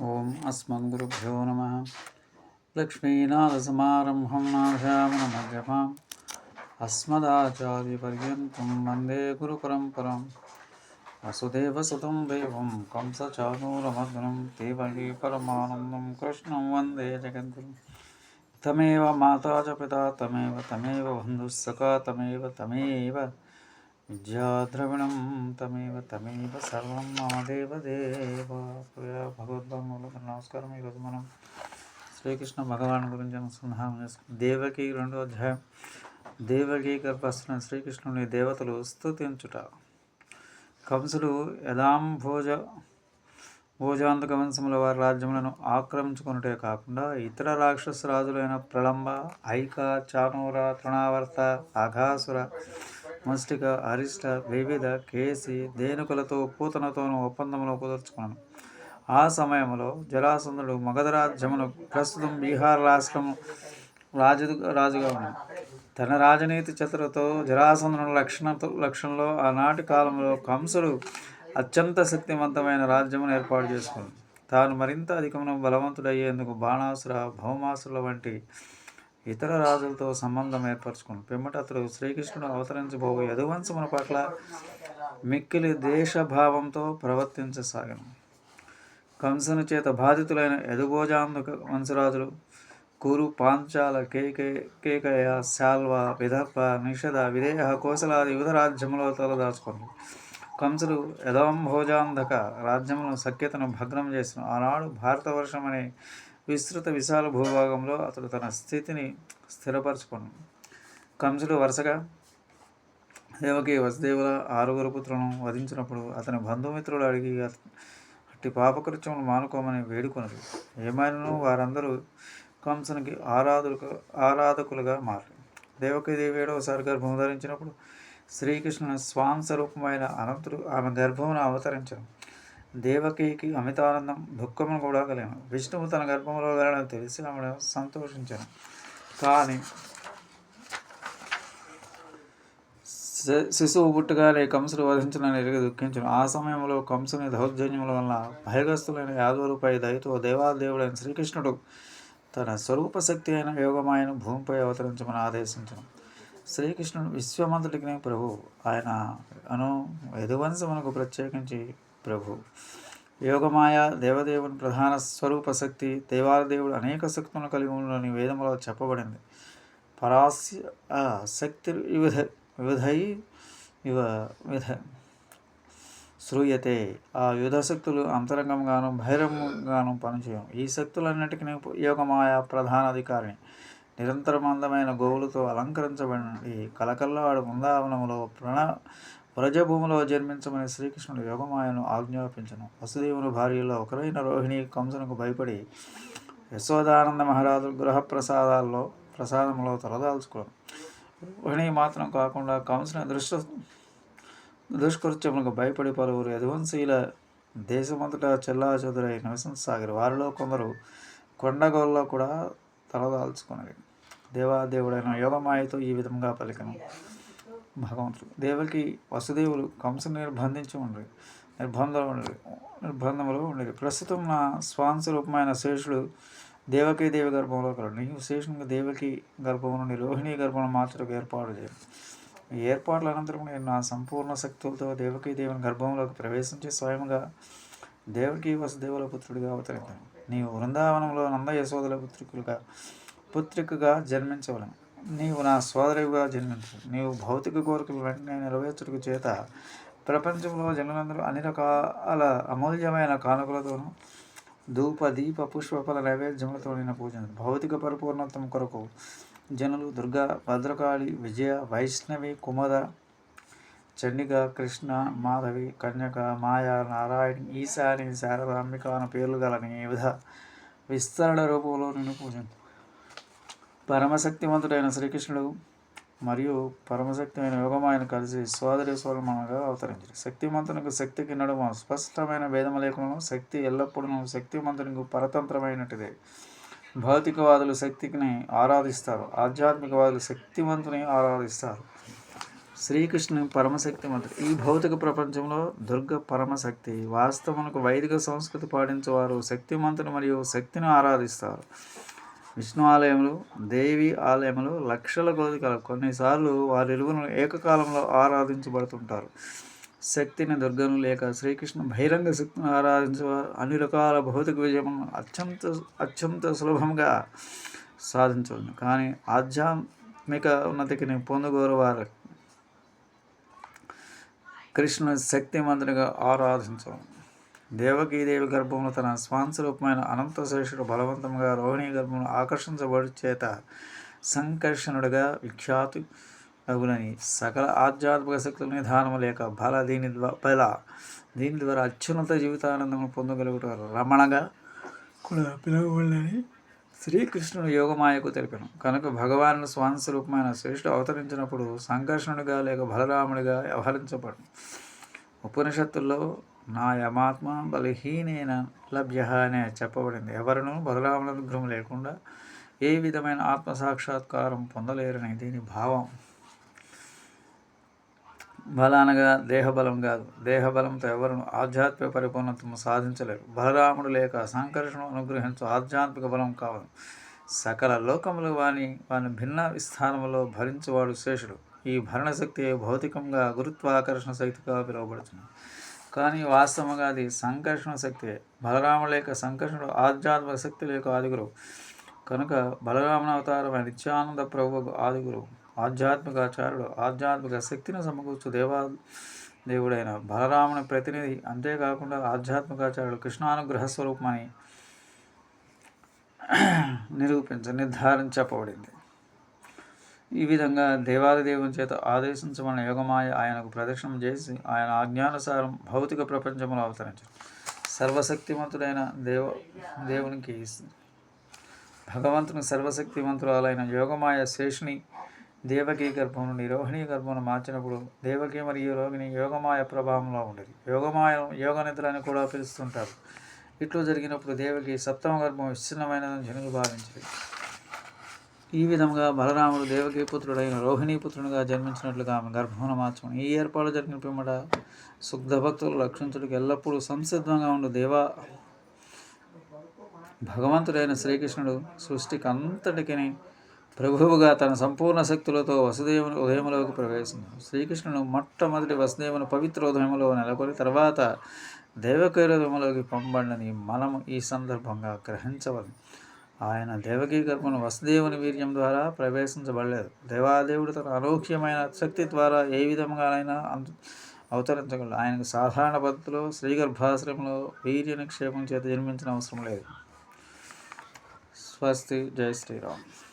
ॐ अस्मद्गुरुभ्यो नमः। लक्ष्मीनाथसमारम्भं नाध्यामनमध्यमाम् अस्मदाचार्यपर्यन्तं वंदे गुरुपरम्परां वसुदेवसुतं देवं कंसचानूरमग्नं देवकी परमानन्दं कृष्णं वंदे जगद्गुरुं तमेव माता च पिता, तमेव तमेव बन्धुस्सखा तमेव तमेव విద్యాద్రవిణం తమేవ తమేవ సర్వం మమ దేవదేవ ప్రియ భగవద్బంధువులకు నమస్కారం. ఈరోజు మనం శ్రీకృష్ణ భగవాన్ గురించి అనుసంధానం చేసుకున్నాం దేవకి రెండో అధ్యాయం. దేవకి గర్భస్థున శ్రీకృష్ణుని దేవతలు స్తుతించుట. కంసుడు యథాంభోజ భోజాంత భోజాంతక వంశముల వారి రాజ్యములను ఆక్రమించుకున్నటే కాకుండా ఇతర రాక్షస రాజులైన ప్రళంబ ఐక చానూర తృణావర్త అఘాసుర మస్టిక అరిష్ట వివిధ కేసి దేనుకులతో పూతనతోనూ ఒప్పందంలో కుదుర్చుకున్నాను ఆ సమయంలో జరాసంధుడు మగధరాజ్యమును ప్రస్తుతం బీహార్ రాష్ట్రం రాజు రాజుగా ఉన్నాడు. తన రాజనీతి చతురతో జరాసంధుడు లక్షణ లక్షణంలో ఆనాటి కాలంలో కంసుడు అత్యంత శక్తివంతమైన రాజ్యమును ఏర్పాటు చేసుకుంది తాను మరింత అధికమును బలవంతుడయ్యేందుకు బాణాసుర భౌమాసుల వంటి ఇతర రాజులతో సంబంధం ఏర్పరచుకుని పిమ్మట అతడు శ్రీకృష్ణుడు అవతరించబోవు యదువంశముల పట్ల మిక్కిలి దేశభావంతో ప్రవర్తించసాగను. కంసుని చేత బాధితులైన యదుభోజాంధుక వంశరాజులు కురు పాంచాల కేకే కేకయ శాల్వ విదర్భ నిషధ విదేహ కోసలాది యుధ రాజ్యములో తలదాచుకుంది కంసుడు యదంభోజాంధక రాజ్యములను సఖ్యతను భగ్నం చేసిన ఆనాడు భారతవర్షం అనే విస్తృత విశాల భూభాగంలో అతడు తన స్థితిని స్థిరపరచుకున్నాడు. కంసుడు వరుసగా దేవకి వసుదేవుల ఆరుగురు పుత్రులను వధించినప్పుడు అతని బంధుమిత్రులు అడిగి అట్టి పాపకృత్యములు మానుకోమని వేడుకొనరు ఏమైనాను వారందరూ కంసునికి ఆరాధులు ఆరాధకులుగా మారారు దేవకీదేవి ఏడవసారి గర్భం ధరించినప్పుడు శ్రీకృష్ణుని స్వాంస్వరూపమైన అనంతుడు ఆమె గర్భమును అవతరించను. దేవకికి అమితానందం దుఃఖమును కూడా కలిగాను. విష్ణువు తన గర్భంలో వెళ్ళడం తెలిసి ఆమె సంతోషించాను. కానీ శిశువు పుట్టుగానే కంసుడు వధించడానికి ఎరిగి దుఃఖించను. ఆ సమయంలో కంసుని దౌర్జన్యముల వలన భయగ్రస్తులైన యాదవులపై దయతో దేవాదేవుడైన శ్రీకృష్ణుడు తన స్వరూప శక్తి అయిన యోగమాయను భూమిపై అవతరించమని ఆదేశించను. శ్రీకృష్ణుడు విశ్వమంతుడికి ప్రభు. ఆయన అను యదువంశమునకు ప్రత్యేకించి ప్రభు. యోగమాయ దేవదేవుని ప్రధాన స్వరూప శక్తి దేవాలదేవుడు అనేక శక్తులను కలిగి ఉండని వేదములో చెప్పబడింది. పరాస్య శక్తి వివిధ వివిధై ఇవ విధ శ్రూయతే ఆ యుధ శక్తులు అంతరంగంగాను బహిరంగంగాను పనిచేయం. ఈ శక్తులన్నిటికీ యోగమాయ ప్రధాన అధికారిని నిరంతరం అందమైన గోవులతో అలంకరించబడి కలకల్లాడు బృందావనములో ప్రణ వ్రజభూమిలో జన్మించమని శ్రీకృష్ణుడు యోగమాయను ఆజ్ఞాపించను. వసుదేవుని భార్యలో ఒకరైన రోహిణి కంసునకు భయపడి యశోదానంద మహారాజు గృహ ప్రసాదాల్లో ప్రసాదంలో తలదాల్చుకోను. రోహిణి మాత్రం కాకుండా కంసుని దృష్ట దుష్కృత్యములకు భయపడి పలువురు యధువంశీల దేశమంతటా చెల్లా చెదురై నివసించసాగారు. వారిలో కొందరు కొండగోల్లో కూడా తలదాల్చుకున్నది దేవాదేవుడైన యోగమాయతో ఈ విధంగా పలికను. భగవంతుడు. దేవకి వసుదేవులు కంస నిర్బంధించి ఉండరు నిర్బంధంలో ఉండరు నిర్బంధంలో ఉండేది ప్రస్తుతం నా స్వాంశరూపమైన శేషుడు దేవకి దేవి గర్భంలో కలడు నీవు శేషునికి దేవకి గర్భం నుండి రోహిణి గర్భం మార్చడానికి ఏర్పాటు చేయాలి ఈ ఏర్పాట్ల అనంతరం నేను నా సంపూర్ణ శక్తులతో దేవకీ దేవుని గర్భంలోకి ప్రవేశించి స్వయంగా దేవకి వసుదేవుల పుత్రుడిగా అవతరించాను. నీవు బృందావనంలో నంద యశోదల పుత్రికులుగా పుత్రికగా జన్మించవలను. నీవు నా సోదరిగా జన్మించు. నీవు భౌతిక కోరికలు వెంటనే నెరవేర్చుటకు చేత ప్రపంచంలో జనులందరూ అన్ని రకాల అమూల్యమైన కానుకలతోనూ ధూప దీప పుష్పఫల నైవేద్యములతో నిన్న పూజను భౌతిక పరిపూర్ణత్వం కొరకు జనులు దుర్గా భద్రకాళి విజయ వైష్ణవి కుమద చండిక కృష్ణ మాధవి కన్యక మాయా నారాయణి ఈశాని శారదాంబిక అన్న పేర్లు గలని వివిధ విస్తరణ రూపంలో నిన్ను పూజించు పరమశక్తివంతుడైన శ్రీకృష్ణుడు మరియు పరమశక్తిమైన ఆయన కలిసి సోదరి సోదరమనగా అవతరించారు. శక్తిమంతునికి శక్తికి నడుమ స్పష్టమైన భేదమలేఖనం శక్తి ఎల్లప్పుడూ శక్తిమంతునికి పరతంత్రమైనటిదే. భౌతికవాదులు శక్తిని ఆరాధిస్తారు. ఆధ్యాత్మికవాదులు శక్తివంతుని ఆరాధిస్తారు. శ్రీకృష్ణుని పరమశక్తివంతుడు ఈ భౌతిక ప్రపంచంలో దుర్గ పరమశక్తి వాస్తవమునకు వైదిక సంస్కృతి పాటించేవారు శక్తిమంతుని మరియు శక్తిని ఆరాధిస్తారు. విష్ణు ఆలయములు దేవి ఆలయములు లక్షల కొద్ది కలవు కొన్నిసార్లు వారి ఇరువును ఏకకాలంలో ఆరాధించబడుతుంటారు. శక్తిని దుర్గను లేక శ్రీకృష్ణ బహిరంగ శక్తిని ఆరాధించేవారు అన్ని రకాల భౌతిక విజయములను అత్యంత అత్యంత సులభంగా సాధించవచ్చు కానీ ఆధ్యాత్మిక ఉన్నతికి పొందుగోరు వారు కృష్ణుని శక్తిమంతునిగా ఆరాధించవచ్చు దేవకీదేవి గర్భంలో తన స్వాంస రూపమైన అనంత అనంతశేషుడు బలవంతంగా రోహిణి గర్భంలో ఆకర్షించబడి చేత సంకర్షణుడిగా విఖ్యాతు అగునని సకల ఆధ్యాత్మిక శక్తుల నిధానం లేక బల దీని బల దీని ద్వారా అత్యున్నత జీవితానందం పొందగలుగుట రమణగా కూడా పిలువబడినని శ్రీకృష్ణుడు యోగమాయకు తెలిపాను. కనుక భగవాను స్వాంస రూపమైన శ్రేష్ఠుడు అవతరించినప్పుడు సంకర్షణుడిగా లేక బలరాముడిగా వ్యవహరించబడు. ఉపనిషత్తుల్లో నా యమాత్మ బలహీనైన లభ్య అనే చెప్పబడింది. ఎవరినూ బలరాముల అనుగ్రహం లేకుండా ఏ విధమైన ఆత్మ సాక్షాత్కారం పొందలేరని దీని భావం. బలానగా దేహబలం కాదు. దేహబలంతో ఎవరు ఆధ్యాత్మిక పరిపూర్ణతను సాధించలేరు. బలరాముడు లేక సంకర్షణ అనుగ్రహించు ఆధ్యాత్మిక బలం కావదు. సకల లోకములు వాని వాని భిన్న విస్థానములో భరించువాడు శేషుడు. ఈ భరణశక్తి భౌతికంగా గురుత్వాకర్షణ శక్తిగా పిలువబడుతుంది కానీ వాస్తవంగా అది సంకర్షణ శక్తి బలరాముల లేక సంకర్షణుడు ఆధ్యాత్మిక శక్తి లేక ఆదిగురు కనుక బలరామన అవతారమైన నిత్యానంద ప్రభువుకు ఆదిగురు ఆధ్యాత్మికాచార్యుడు ఆధ్యాత్మిక శక్తిని సమకూర్చు దేవా దేవుడైన బలరాముని ప్రతినిధి. అంతేకాకుండా ఆధ్యాత్మికాచార్యుడు కృష్ణానుగ్రహ స్వరూపమని నిరూపించ నిర్ధారించబడింది. ఈ విధంగా దేవాదిదేవుని చేత ఆదేశించమన్న యోగమాయ ఆయనకు ప్రదక్షిణం చేసి ఆయన ఆజ్ఞానుసారం భౌతిక ప్రపంచంలో అవతరించారు సర్వశక్తిమంతుడైన దేవ దేవునికి భగవంతుని సర్వశక్తిమంతురాలైన యోగమాయ శేషుని దేవకీ గర్భమును నిరోహిణీ గర్భమును మార్చినప్పుడు దేవకి మరియు రోగిని యోగమాయ ప్రభావంలో ఉండేది. యోగమాయ యోగ నిద్రని కూడా పిలుస్తుంటారు. ఇట్లు జరిగినప్పుడు దేవకి సప్తమ గర్భం విచ్ఛిన్నమైనదని జనులు భావించారు. ఈ విధంగా బలరాముడు దేవకీ పుత్రుడైన రోహిణీపుత్రునిగా జన్మించినట్లుగా ఆమె గర్భమున మార్చడం ఈ ఏర్పాటు జరిగిన పిమ్మట శుద్ధ భక్తులు రక్షించుడికి ఎల్లప్పుడూ సంసిద్ధంగా ఉండు దేవా. భగవంతుడైన శ్రీకృష్ణుడు సృష్టికి అంతటికి ప్రభువుగా తన సంపూర్ణ శక్తులతో వసుదేవుని ఉదయములోకి ప్రవేశించాడు శ్రీకృష్ణుడు మొట్టమొదటి వసుదేవుని పవిత్ర ఉదయములో నెలకొని తర్వాత దేవకైరథములోకి పంపబడినని మనం ఈ సందర్భంగా గ్రహించవలం ఆయన దేవకీ గర్భను వసుదేవుని వీర్యం ద్వారా ప్రవేశించబడలేదు. దేవాదేవుడు తన అనూహ్యమైన శక్తి ద్వారా ఏ విధంగానైనా అవతరించగలడు. ఆయనకు సాధారణ పద్ధతిలో శ్రీగర్భాశ్రమంలో వీర్య నిక్షేపం చేత జన్మించిన అవసరం లేదు. స్వస్తి. జై శ్రీరామ్.